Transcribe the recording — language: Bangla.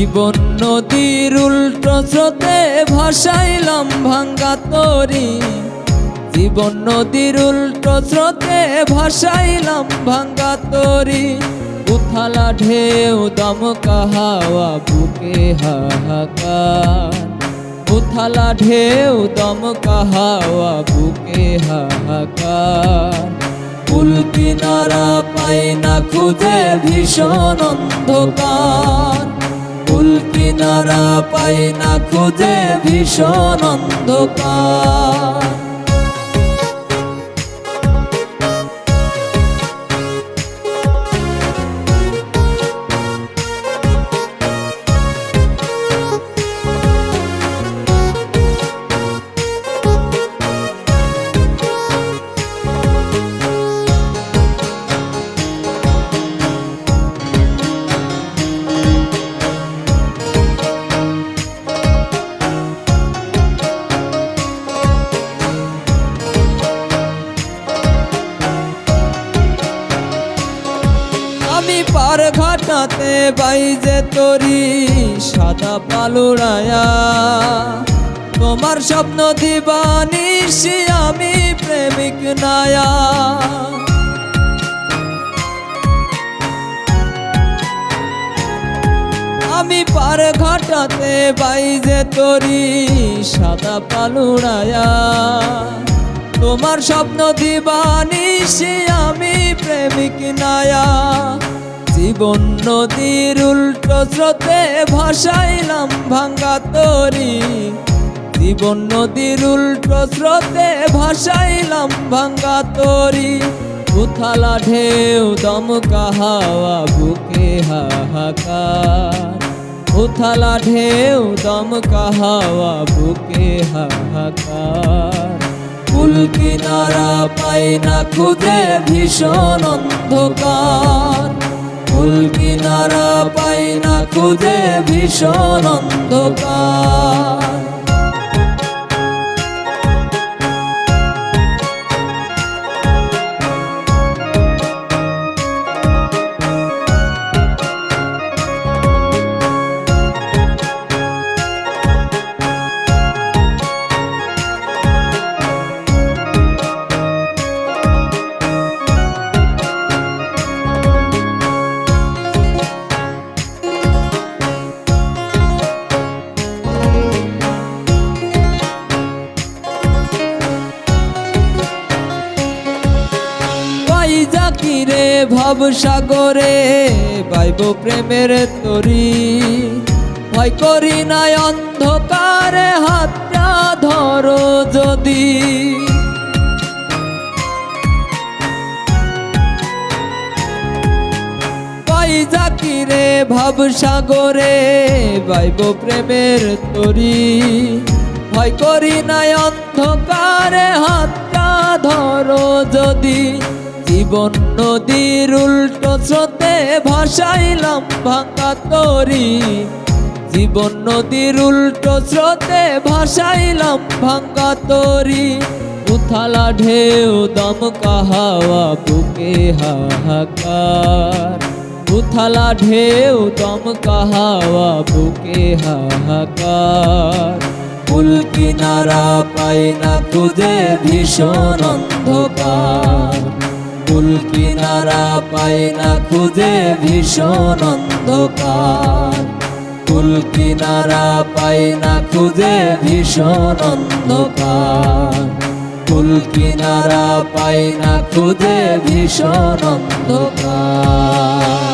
জীবন নদীর উল্টো স্রোতে ভাসাইলাম ভাঙ্গা তরি। জীবন নদীর উল্টো স্রোতে ভাসাইলাম ভাঙ্গা তরি। উথালা ঢেউ, দমকা হাওয়া, বুকে হাহাকার। উথালা ঢেউ, দমকা হাওয়া, বুকে হাহাকার। কুল কিনারা পাই না খুঁজে ভীষণ অন্ধকার। কুল কিনারা পাই না খুঁজে ভীষণ অন্ধকার। আমি পার ঘাটাতে বাইজে তরি সাদা পালুরায়া। তোমার স্বপ্ন দিবানিসি আমি প্রেমিক নায়া। আমি পার ঘাটাতে বাইজে তরি সাদা পালুরায়া। তোমার স্বপ্ন দিবানিসি আমি প্রেমিক নায়া। জীবন নদীর উল্টো স্রোতে ভাসাইলাম ভাঙ্গা তরি। জীবন নদীর উল্টো স্রোতে ভাসাইলাম ভাঙ্গা তরি। উথালা ঢেউ, দমকা হাওয়া, বুকে হাহাকার। উথালা ঢেউ, দমকা হাওয়া, বুকে হাহাকার। কুল কিনারা পাই না খুদে ভীষণ অন্ধকার। কুল কিনারা পাই না খুদে ভীষণ অন্ধকার। ভব সাগরে বাইব প্রেমের তরি। ভয় করি নাই অন্ধকারে হাতটা ধরো যদি। জাকিরে ভব সাগরে বাইব প্রেমের তরি। ভয় করি নাই অন্ধকারে হাতটা ধরো যদি। জীবন নদীর উল্টো স্রোতে ভাসাইলাম ভাঙ্গা তরি। জীবন নদীর উল্টো স্রোতে ভাসাইলাম ভাঙ্গা তরি। উথালা ঢেউ, দমকা হাওয়া, বুকে হাহাকার। উথালা ঢেউ, দমকা হাওয়া, বুকে হাহাকার। কুল কিনারা পাই না খুঁজে, ভীষণ অন্ধকার। কুল কিনারা পাই না খুঁজে ভীষণ অন্ধকার। কুল কিনারা পাই না খুঁজে ভীষণ অন্ধকার। কুল কিনারা পাই না খুঁজে ভীষণ অন্ধকার।